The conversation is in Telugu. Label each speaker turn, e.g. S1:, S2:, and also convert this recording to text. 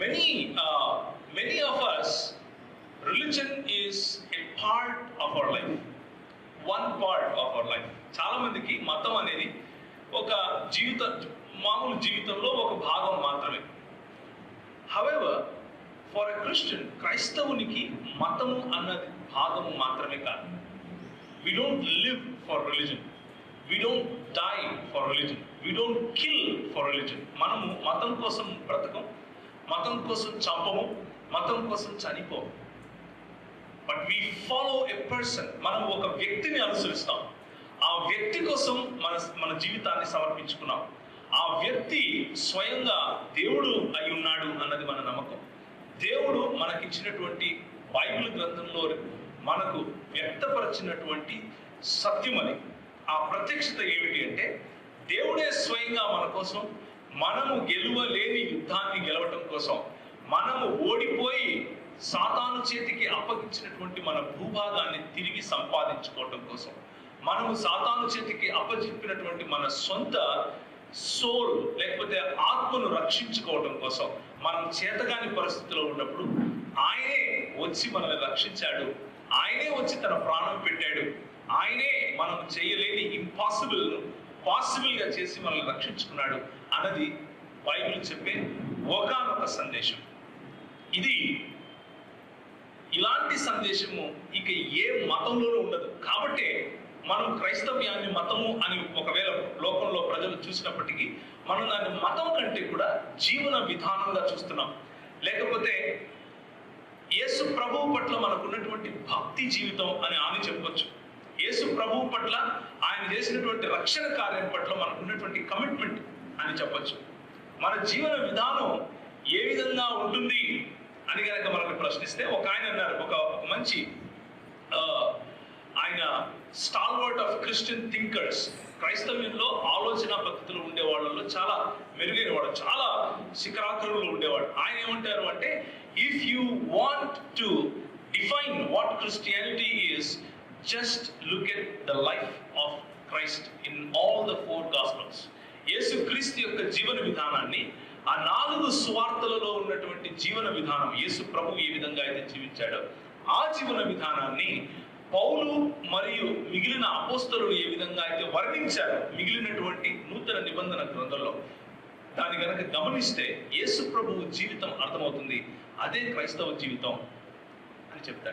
S1: many uh, many of us religion is a part of our life. One part of our life చాలా మందికి మతం అనేది ఒక జీవిత మామూలు జీవితంలో ఒక భాగం మాత్రమే. హవెవర్ ఫర్ ఎ క్రిస్టియన్ క్రైస్తవునికి మతము అన్నది భాగము మాత్రమే కాదు. We don't live for religion we don't die for religion we don't kill for religion మనము మతం కోసం బ్రతకం మతం కోసం చంపము మతం కోసం చనిపోము. But we follow a person మనం ఒక వ్యక్తిని అనుసరిస్తాం. ఆ వ్యక్తి కోసం మన మన జీవితాన్ని సమర్పించుకున్నాం. ఆ వ్యక్తి స్వయంగా దేవుడు అయి ఉన్నాడు అన్నది మన నమ్మకం. దేవుడు మనకిచ్చినటువంటి బైబిల్ గ్రంథంలో మనకు వ్యక్తపరిచినటువంటి సత్యం అది ఆ ప్రత్యక్షత ఏమిటి అంటే దేవుడే స్వయంగా మన కోసం మనము గెలువలేని యుద్ధాన్ని గెలవటం కోసం మనము ఓడిపోయి సాతాను చేతికి అప్పగించినటువంటి మన భూభాగాన్ని తిరిగి సంపాదించుకోవటం కోసం మనము సాతాను చేతికి అప్పచెప్పినటువంటి మన సొంత సోల్ లేకపోతే ఆత్మను రక్షించుకోవటం కోసం మనం చేతగాని పరిస్థితిలో ఉన్నప్పుడు ఆయనే వచ్చి మనల్ని రక్షించాడు. ఆయనే వచ్చి తన ప్రాణం పెట్టాడు. ఆయనే మనం చేయలేని ఇంపాసిబుల్ పాసిబుల్గా చేసి మనల్ని రక్షించుకున్నాడు అన్నది బైబిల్ చెప్పే ఒకానొక సందేశం. ఇది ఇలాంటి సందేశము ఇక ఏ మతంలోనూ ఉండదు. కాబట్టే మనం క్రైస్తవ్యాన్ని మతము అని ఒకవేళ లోకంలో ప్రజలు చూసినప్పటికీ మనం దాన్ని మతం కంటే కూడా జీవన విధానంగా చూస్తున్నాం. లేకపోతే యేసు ప్రభువు పట్ల మనకున్నటువంటి భక్తి జీవితం అని ఆమె చెప్పొచ్చు. యేసు ప్రభువు పట్ల ఆయన చేసినటువంటి రక్షణ కార్యం పట్ల మనకున్నటువంటి కమిట్మెంట్ అని చెప్పచ్చు. మన జీవన విధానం ఏ విధంగా ఉంటుంది అని కనుక మనకు ప్రశ్నిస్తే ఒక ఆయన అన్నారు ఒక మంచి ఆయన స్టాల్వర్ట్ ఆఫ్ క్రిస్టియన్ థింకర్స్ క్రైస్తవ్యంలో ఆలోచన పద్ధతులు ఉండే వాళ్ళలో చాలా మెరుగైన వాడు చాలా శిఖరాగ్రంలో ఉండేవాడు. ఆయన ఏమంటారు అంటే if you want to define what Christianity is just look at the life of Christ in all the four gospels యేసు క్రీస్తు యొక్క జీవన విధానాన్ని ఆ నాలుగు సువార్తలలో ఉన్నటువంటి జీవన విధానం యేసు ప్రభు ఏ విధంగా అయితే జీవించాడో ఆ జీవన విధానాన్ని పౌలు మరియు మిగిలిన అపోస్తలు ఏ విధంగా అయితే వర్ణించారు మిగిలినటువంటి నూతన నిబంధన గ్రంథంలో దాన్ని కనుక గమనిస్తే యేసు ప్రభువు జీవితం అర్థమవుతుంది అదే క్రైస్తవ జీవితం అని చెప్తారు